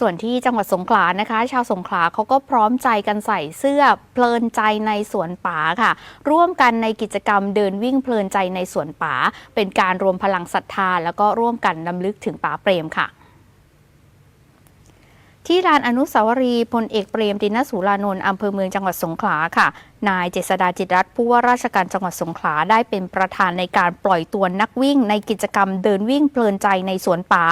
ส่วนที่จังหวัดสงขลานะคะ ชาวสงขลาเขาก็พร้อมใจกันใส่เสื้อเพลินใจในสวนป่าค่ะ ร่วมกันในกิจกรรมเดินวิ่งเพลินใจในสวนป่า เป็นการรวมพลังศรัทธา แล้วก็ร่วมกันนำลึกถึงป๋าเปรมค่ะที่ลานอนุสาวรีย์พลเอกเปรมตินสูรานนท์อำเภอเมืองจังหวัดสงขลาค่ะนายเจษดาจิตรัตน์ผู้ว่าราชการจังหวัดสงขลาได้เป็นประธานในการปล่อยตัวนักวิ่ง ในกิจกรรมเดินวิ่งเพลินใจในสวนป่า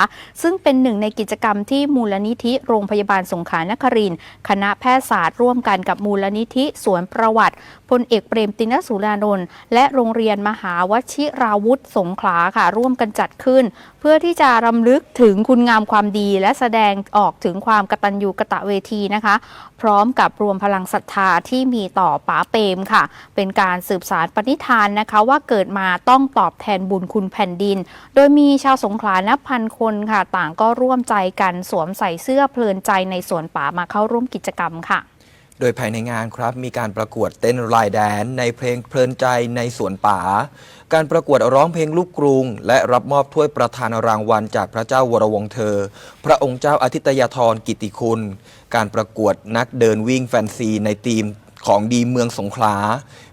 ซึ่งเป็นหนึ่งในกิจกรรมที่มูลนิธิโรงพยาบาลสงขลานครินคณะแพทยศาสตร์ร่วมกันกับมูลนิธิสวนประวัติพลเอกเปรมตินสูรานนท์และโรงเรียนมหาวชิราวุธสงขลาค่ะ ร่วมกันจัดขึ้น เพื่อที่จะรำลึกถึงคุณงามความดี และแสดงออกถึงความกตัญญูกตะเวทีนะคะ พร้อมกับรวมพลังศรัทธาที่มีต่อป๋าเปรมค่ะ เป็นการสืบสารปณิธานนะคะว่าเกิดมาต้องตอบแทนบุญคุณแผ่นดิน โดยมีชาวสงขลานับพันคนค่ะ ต่างก็ร่วมใจกันสวมใส่เสื้อเพลินใจในสวนป่ามาเข้าร่วมกิจกรรมค่ะโดยภายในงานครับมีการประกวดเต้นรายแดน ในเพลงเพลินใจในสวนป่า การประกวดร้องเพลงลูกกรุง และรับมอบถ้วยประธานรางวัลจากพระเจ้าวรวงเธอ พระองค์เจ้าอาทิตยธรกิติคุณ การประกวดนักเดินวิ่งแฟนซีในทีม ของดีเมืองสงขลา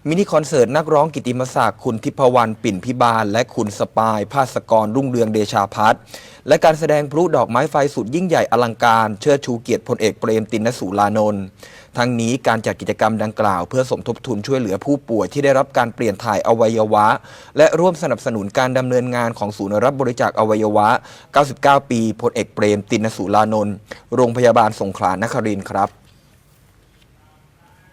มินิคอนเสิร์ตนักร้องกิติมศักดิ์คุณทิพวรรณปิ่นพิบาล และคุณสปาย ภาสกรรุ่งเรืองเดชาพัฒน์และการแสดงพลุดอกไม้ไฟสุดยิ่งใหญ่อลังการเชิดชูเกียรติพลเอกเปรมตินสูรานนท์ทั้งนี้การจัดกิจกรรมดังกล่าว เพื่อสมทบทุนช่วยเหลือผู้ป่วยที่ได้รับการเปลี่ยนถ่ายอวัยวะ และร่วมสนับสนุนการดำเนินงานของศูนย์รับบริจาคอวัยวะ 99 ปีพลเอกเปรมตินสูรานนท์โรงพยาบาลสงขลานครินทร์ครับ